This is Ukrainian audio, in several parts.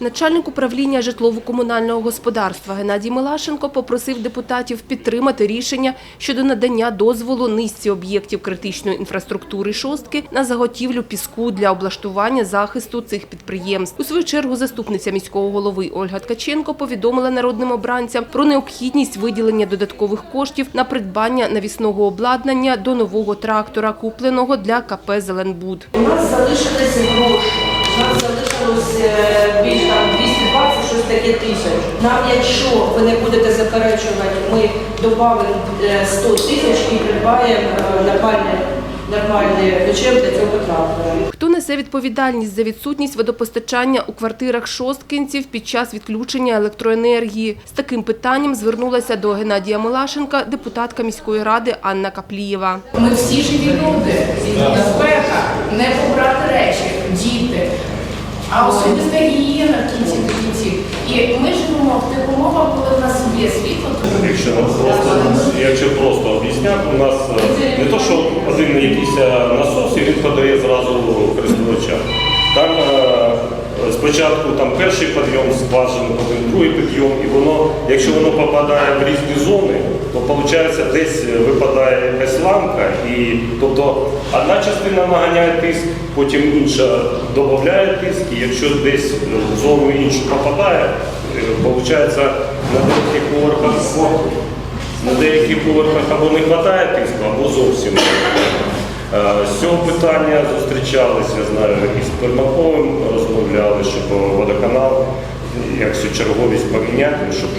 Начальник управління житлово-комунального господарства Геннадій Милашенко попросив депутатів підтримати рішення щодо надання дозволу низці об'єктів критичної інфраструктури шостки на заготівлю піску для облаштування захисту цих підприємств. У свою чергу заступниця міського голови Ольга Ткаченко повідомила народним обранцям про необхідність виділення додаткових коштів на придбання навісного обладнання до нового трактора, купленого для КП «Зеленбуд». У нас залишилися гроші. У нас залишилось е, більш там 220, щось таке тисяч. Нам, якщо ви не будете заперечувати, ми додамо 100 тисяч і придбаємо е, нормальне, нормальне ключем для цього трактора. Хто несе відповідальність за відсутність водопостачання у квартирах шосткинців під час відключення електроенергії? З таким питанням звернулася до Геннадія Милашенка депутатка міської ради Анна Каплієва. Ми всі живі люди, і безпека, не а особиста гігієна в кінці до кінців. І ми живемо в тих умовах, коли в нас є світло. Якщо просто, якщо просто об'ясняти, у нас е, не то, що один якийсь е, насос і він подає зразу користувачам. Там е, спочатку там перший підйом скважини, потім другий підйом, і воно, якщо воно попадає в різні зони, то виходить десь випадає якась ламка, і тобто одна частина наганяє тиск, потім інша додає тиск, і якщо десь в зону іншу попадає, виходить на деяких поверхах на деяких поверхах або не вистачає тиску, або зовсім. не. Е, З цього питання зустрічалися, я знаю, і з Пермаковим розмовляли, щоб водоканал як цю черговість поміняти, щоб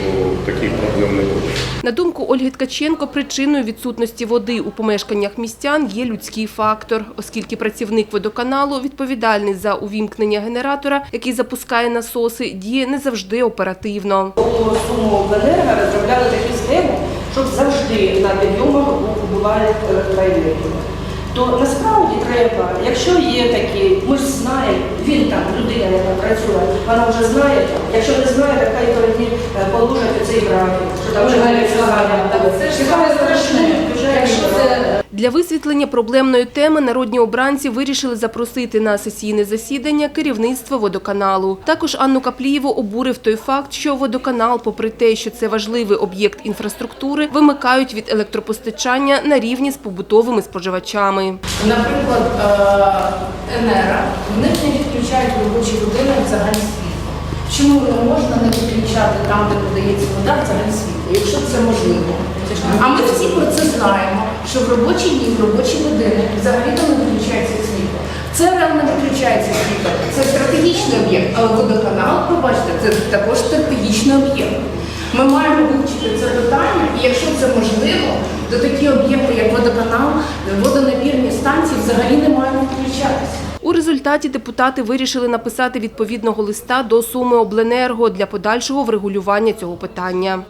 таких проблем не було. На думку Ольги Ткаченко, причиною відсутності води у помешканнях містян є людський фактор, оскільки працівник водоканалу, відповідальний за увімкнення генератора, який запускає насоси, діє не завжди оперативно. У суму обленерго розробляли таку схему, щоб завжди на підйомах була електроенергія. То насправді треба, якщо є такі, ми ж знаємо, він там, людина, яка працює, вона вже знає, якщо не знає, так хай тоді е, положить цей графік, що там вже навіть Це ж саме страшне, якщо це Для висвітлення проблемної теми народні обранці вирішили запросити на сесійне засідання керівництво водоканалу. Також Анну Каплієву обурив той факт, що водоканал, попри те, що це важливий об'єкт інфраструктури, вимикають від електропостачання на рівні з побутовими споживачами. Наприклад, е, Енера, в них не відключають робочі години взагалі. Чому не можна не відключати там, де подається вода, взагалі світло, якщо це можливо? А ми всі про це знаємо, що в робочі дні, в робочі години взагалі не виключається світло. Це реально виключається світло. Це стратегічний об'єкт, але водоканал, пробачте, це також стратегічний об'єкт. Ми маємо вивчити це питання, і якщо це можливо, то такі об'єкти, як водоканал, водонапірні станції взагалі не мають відключатися. У результаті депутати вирішили написати відповідного листа до Суми Обленерго для подальшого врегулювання цього питання.